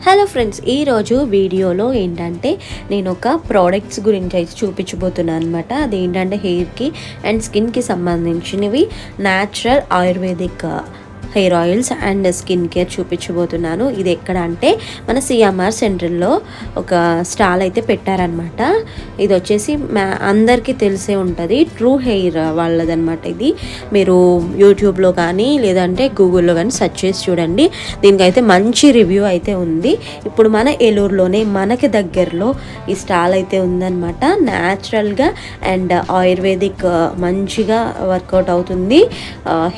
Hello friends ఈరోజు వీడియోలో ఏంటంటే నేను ఒక ప్రోడక్ట్స్ గురించి అయితే చూపించబోతున్నాను అనమాట అది ఏంటంటే హెయిర్కి అండ్ స్కిన్కి సంబంధించినవి natural ayurvedic hair oils and skin care చూపించబోతున్నాను. ఇది ఎక్కడ అంటే మన సిఎంఆర్ సెంటర్లో ఒక స్టాల్ అయితే పెట్టారనమాట ఇది వచ్చేసి మా అందరికీ తెలిసే ఉంటుంది. ట్రూ హెయిర్ వాళ్ళదనమాట ఇది. మీరు యూట్యూబ్లో కానీ లేదంటే గూగుల్లో కానీ సెర్చ్ చేసి చూడండి. దీనికైతే మంచి రివ్యూ అయితే ఉంది. ఇప్పుడు మన ఏలూరులోనే మనకి దగ్గరలో ఈ స్టాల్ అయితే ఉందన్నమాట. న్యాచురల్గా అండ్ ఆయుర్వేదిక్ మంచిగా వర్కౌట్ అవుతుంది.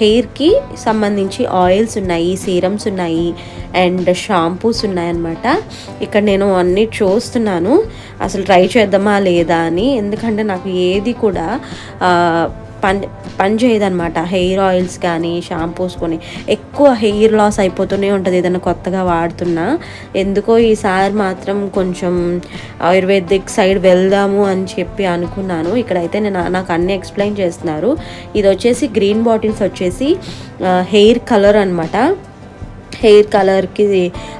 హెయిర్కి సంబంధించి ఆయిల్స్ ఉన్నాయి సీరమ్స్ ఉన్నాయి అండ్ షాంపూస్ ఉన్నాయన్నమాట. ఇక్కడ నేను అన్నీ చూస్తున్నాను. అసలు ట్రై చేద్దామా లేదా అని. ఎందుకంటే నాకు ఏది కూడా పని పని చేయదనమాట హెయిర్ ఆయిల్స్ కానీ షాంపూస్ కొని ఎక్కువ హెయిర్ లాస్ అయిపోతూనే ఉంటుంది ఏదైనా కొత్తగా వాడుతున్నా. ఎందుకో ఈసారి మాత్రం కొంచెం ఆయుర్వేదిక్ సైడ్ వెళ్దాము అని చెప్పి అనుకున్నాను. ఇక్కడైతే నేను నాకు అన్నీ ఎక్స్ప్లెయిన్ చేస్తున్నారు. ఇది వచ్చేసి గ్రీన్ బాటిల్స్ వచ్చేసి హెయిర్ కలర్ అనమాట హెయిర్ కలర్కి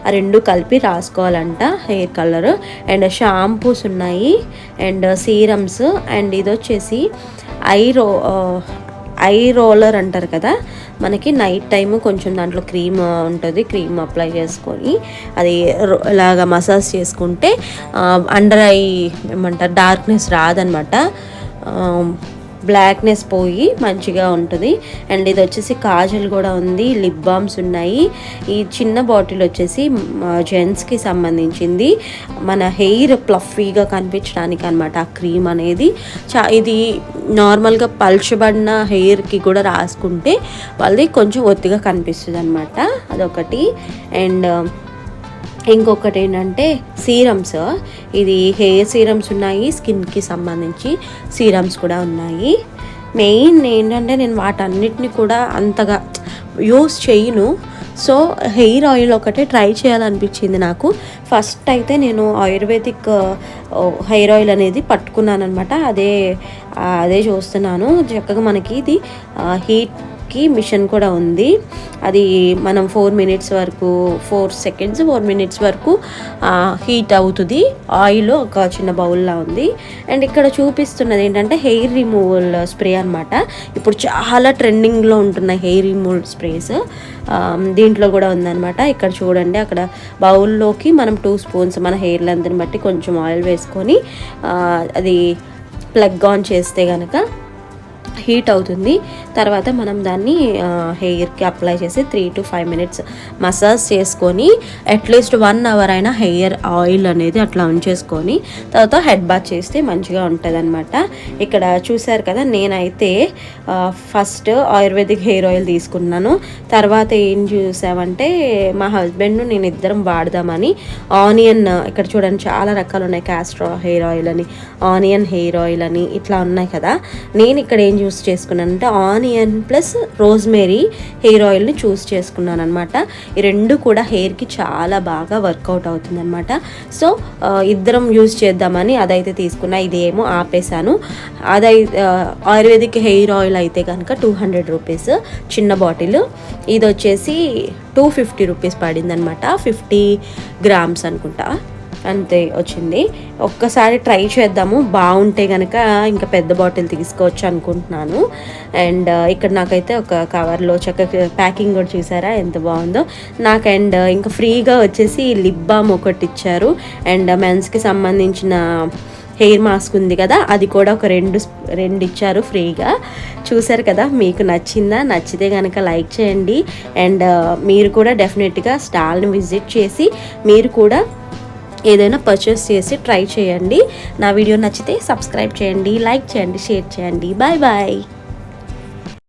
ఆ రెండు కలిపి రాసుకోవాలంట హెయిర్ కలర్. అండ్ షాంపూస్ ఉన్నాయి అండ్ సీరమ్స్ అండ్ ఇది వచ్చేసి ఐ రో ఐ రోలర్ అంటారు కదా మనకి నైట్ టైము కొంచెం దాంట్లో క్రీమ్ ఉంటుంది క్రీమ్ అప్లై చేసుకొని అది రో- ఇలాగా మసాజ్ చేసుకుంటే అండర్ ఐ ఏమంటారు డార్క్నెస్ రాదనమాట. బ్లాక్నెస్ పోయి మంచిగా ఉంటుంది. అండ్ ఇది వచ్చేసి కాజల్ కూడా ఉంది. లిప్ బామ్స్ ఉన్నాయి. ఈ చిన్న బాటిల్ వచ్చేసి జెంట్స్కి సంబంధించింది. మన హెయిర్ ప్లఫీగా కనిపించడానికి అనమాట ఆ క్రీమ్ అనేది. చా ఇది నార్మల్గా పల్చబడిన హెయిర్కి కూడా రాసుకుంటే వాళ్ళది కొంచెం ఒత్తిగా కనిపిస్తుంది అనమాట అదొకటి. అండ్ ఇంకొకటి ఏంటంటే సీరమ్స్. ఇది హెయిర్ సీరమ్స్ ఉన్నాయి స్కిన్కి సంబంధించి సీరమ్స్ కూడా ఉన్నాయి. మెయిన్ ఏంటంటే నేను వాటన్నిటిని కూడా అంతగా యూస్ చేయను. సో హెయిర్ ఆయిల్ ఒకటే ట్రై చేయాలనిపించింది నాకు. ఫస్ట్ అయితే నేను ఆయుర్వేదిక్ హెయిర్ ఆయిల్ అనేది పట్టుకున్నాను అనమాట అదే అదే చూస్తున్నాను. చక్కగా మనకి ఇది హీట్ కి మిషన్ కూడా ఉంది. అది మనం ఫోర్ మినిట్స్ వరకు ఫోర్ సెకండ్స్ ఫోర్ మినిట్స్ వరకు హీట్ అవుతుంది. ఆయిల్ ఒక చిన్న బౌల్లా ఉంది. అండ్ ఇక్కడ చూపిస్తున్నది ఏంటంటే హెయిర్ రిమూవల్ స్ప్రే అనమాట ఇప్పుడు చాలా ట్రెండింగ్లో ఉంటున్న హెయిర్ రిమూవల్ స్ప్రేస్ దీంట్లో కూడా ఉందన్నమాట. ఇక్కడ చూడండి అక్కడ బౌల్లోకి మనం టూ స్పూన్స్ మన హెయిర్ లెంత్ని బట్టి కొంచెం ఆయిల్ వేసుకొని అది ప్లగ్ ఆన్ చేస్తే కనుక హీట్ అవుతుంది. తర్వాత మనం దాన్ని హెయిర్కి అప్లై చేసి three to five minutes massage చేసుకొని అట్లీస్ట్ వన్ అవర్ అయినా హెయిర్ ఆయిల్ అనేది అట్లా ఉంచేసుకొని తర్వాత హెడ్ బాత్ చేస్తే మంచిగా ఉంటుంది అనమాట ఇక్కడ చూసారు కదా నేనైతే ఫస్ట్ ఆయుర్వేదిక్ హెయిర్ ఆయిల్ తీసుకున్నాను. తర్వాత ఏం చూసామంటే మా హస్బెండ్ నేను ఇద్దరం వాడదామని ఆనియన్ ఇక్కడ చూడండి చాలా రకాలు ఉన్నాయి క్యాస్ట్రో హెయిర్ ఆయిల్ అని ఆనియన్ హెయిర్ ఆయిల్ అని ఇట్లా ఉన్నాయి కదా. నేను ఇక్కడ ఏం చూసాను చూస్ చేసుకున్నానంటే ఆనియన్ ప్లస్ రోజ్మేరీ హెయిర్ ఆయిల్ని చూస్ చేసుకున్నాను అనమాట ఈ రెండు కూడా హెయిర్కి చాలా బాగా వర్కౌట్ అవుతుంది అనమాట సో ఇద్దరం యూజ్ చేద్దామని అదైతే తీసుకున్నా. ఇదేమో ఆపేసాను అదై ఆయుర్వేదిక్ హెయిర్ ఆయిల్ అయితే కనుక టూ హండ్రెడ్ రూపీస్ చిన్న బాటిల్. ఇది వచ్చేసి టూ ఫిఫ్టీ రూపీస్ పడింది అనమాట ఫిఫ్టీ గ్రామ్స్ అనుకుంటా. అంతే వచ్చింది. ఒక్కసారి ట్రై చేద్దాము. బాగుంటే కనుక ఇంకా పెద్ద బాటిల్ తీసుకోవచ్చు అనుకుంటున్నాను. అండ్ uh, ఇక్కడ నాకైతే ఒక కవర్లో చక్కగా ప్యాకింగ్ కూడా చూసారా ఎంత బాగుందో. నాకు అండ్ uh, ఇంకా ఫ్రీగా వచ్చేసి లిప్ బామ్ ఒకటి ఇచ్చారు. అండ్ uh, మెన్స్కి సంబంధించిన హెయిర్ మాస్క్ ఉంది కదా అది కూడా ఒక రెండు రెండు ఇచ్చారు ఫ్రీగా. చూసారు కదా మీకు నచ్చిందా? నచ్చితే కనుక లైక్ చేయండి. అండ్ మీరు కూడా డెఫినెట్గా స్టాల్ని విజిట్ చేసి మీరు కూడా ఏదైనా పర్చేస్ చేసి ట్రై చేయండి. నా వీడియో నచ్చితే సబ్స్క్రైబ్ చేయండి లైక్ చేయండి షేర్ చేయండి. Bye bye